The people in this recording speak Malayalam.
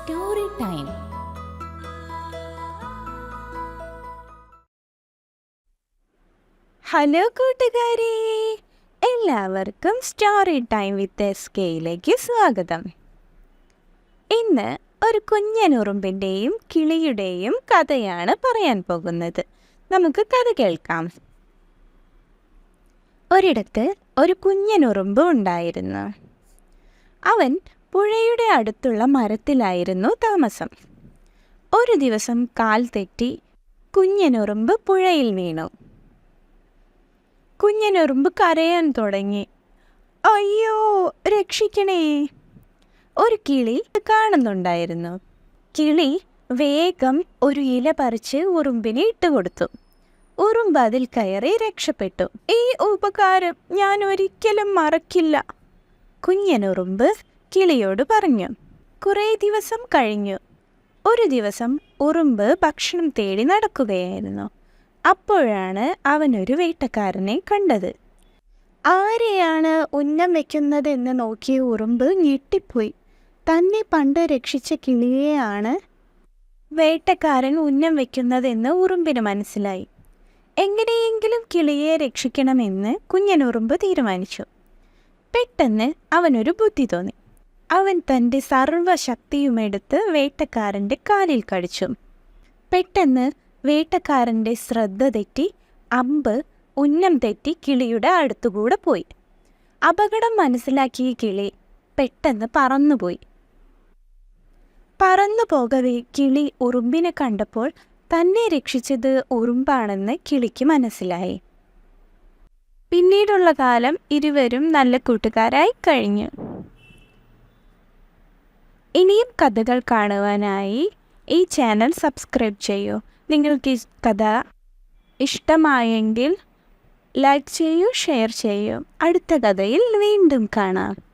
സ്റ്റോറി ടൈം ഹലോ കൂട്ടുകാരെ എല്ലാവർക്കും സ്റ്റോറി ടൈം വിത്ത് എസ് കെയിലേക്ക് സ്വാഗതം. ഇന്ന് ഒരു കുഞ്ഞനുറുമ്പിന്റെയും കിളിയുടെയും കഥയാണ് പറയാൻ പോകുന്നത്. നമുക്ക് കഥ കേൾക്കാം. ഒരിടത്ത് ഒരു കുഞ്ഞനുറുമ്പ് ഉണ്ടായിരുന്നു. അവൻ പുഴയുടെ അടുത്തുള്ള മരത്തിലായിരുന്നു താമസം. ഒരു ദിവസം കാൽ തെറ്റി കുഞ്ഞനുറുമ്പ് പുഴയിൽ വീണു. കുഞ്ഞനുറുമ്പ് കരയാൻ തുടങ്ങി. അയ്യോ രക്ഷിക്കണേ. ഒരു കിളി കാണുന്നുണ്ടായിരുന്നു. കിളി വേഗം ഒരു ഇല പറിച്ച് ഉറുമ്പിന് ഇട്ടുകൊടുത്തു ഉറുമ്പ് അതിൽ കയറി രക്ഷപ്പെട്ടു. ഈ ഉപകാരം ഞാൻ ഒരിക്കലും മറക്കില്ല. കുഞ്ഞനുറുമ്പ് കിളിയോട് പറഞ്ഞു കുറേ ദിവസം കഴിഞ്ഞു. ഒരു ദിവസം ഉറുമ്പ് ഭക്ഷണം തേടി നടക്കുകയായിരുന്നു. അപ്പോഴാണ് അവനൊരു വേട്ടക്കാരനെ കണ്ടത്. ആരെയാണ് ഉന്നം വെക്കുന്നതെന്ന് നോക്കിയ ഉറുമ്പ് ഞെട്ടിപ്പോയി. തന്നെ പണ്ട് രക്ഷിച്ച കിളിയെയാണ് വേട്ടക്കാരൻ ഉന്നം വെക്കുന്നതെന്ന് ഉറുമ്പിന് മനസ്സിലായി. എങ്ങനെയെങ്കിലും കിളിയെ രക്ഷിക്കണമെന്ന് കുഞ്ഞനുറുമ്പ് തീരുമാനിച്ചു. പെട്ടെന്ന് അവനൊരു ബുദ്ധി തോന്നി. അവൻ തന്റെ സർവശക്തിയുമെടുത്ത് വേട്ടക്കാരന്റെ കാലിൽ കടിച്ചു. പെട്ടെന്ന് വേട്ടക്കാരന്റെ ശ്രദ്ധ തെറ്റി അമ്പ് ഉന്നം തെറ്റി കിളിയുടെ അടുത്തുകൂടെ പോയി. അപകടം മനസ്സിലാക്കിയ കിളി പെട്ടെന്ന് പറന്നുപോയി. പറന്നു പോകവേ കിളി ഉറുമ്പിനെ കണ്ടപ്പോൾ തന്നെ രക്ഷിച്ചത് ഉറുമ്പാണെന്ന് കിളിക്ക് മനസ്സിലായി. പിന്നീടുള്ള കാലം ഇരുവരും നല്ല കൂട്ടുകാരായി കഴിഞ്ഞു. കഥകൾ കാണുവാനായി ഈ ചാനൽ സബ്സ്ക്രൈബ് ചെയ്യൂ. നിങ്ങൾക്ക് ഈ കഥ ഇഷ്ടമായെങ്കിൽ ലൈക്ക് ചെയ്യൂ ഷെയർ ചെയ്യൂ. അടുത്ത കഥയിൽ വീണ്ടും കാണാം.